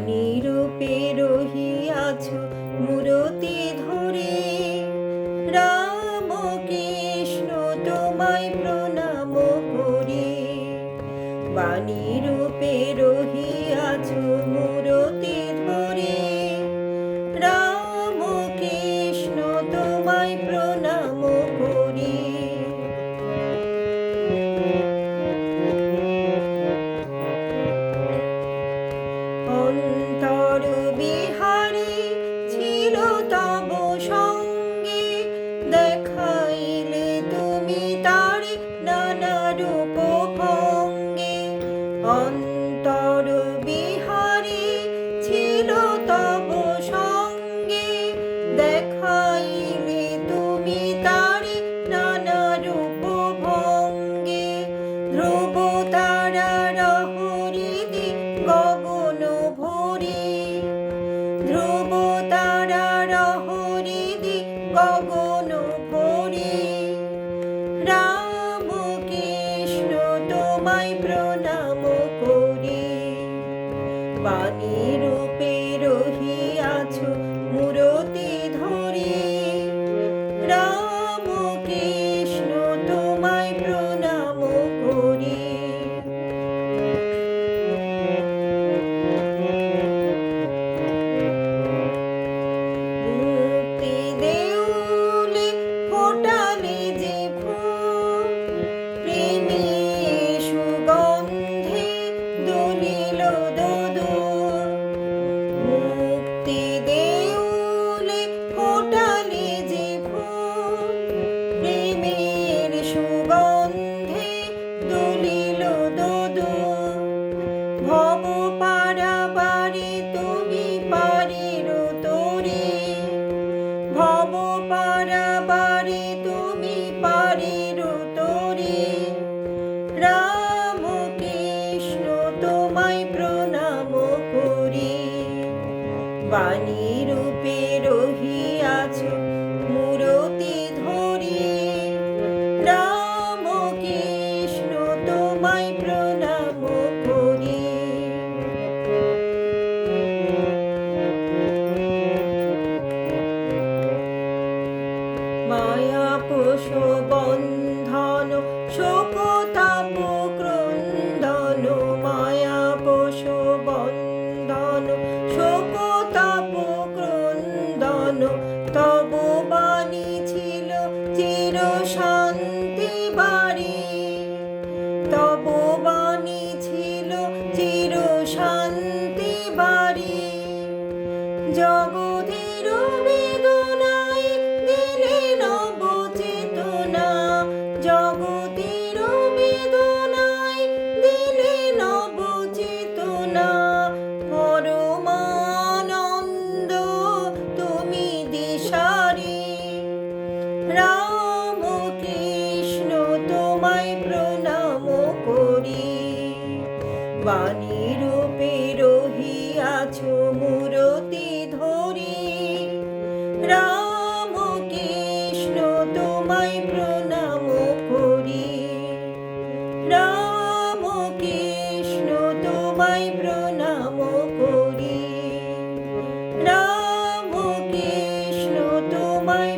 বাণী রূপে রহিয়াছ মূরতি ধরে। রাম কৃষ্ণ তোমায় প্রণাম করি। বাণী রূপে বিহারে ছিল তব দেখাইলে তুমি তার নানা রূপ ভঙ্গে। অন্তর বিহারে বাণী রূপে রহিয়াছ ভব পারাবারে তুমি পারির তরে ভব পারাবারে তুমি পারির তরে রাম কৃষ্ণ তোমায় প্রণাম করি। বাণী রূপে রহিয়াছ মায়া পোষ বন্ধন শোকতাপ বাণী রূপে রাম তোমায় প্রণাম করি। রাম কৃষ্ণ তোমায় প্রণাম রাম তোমায়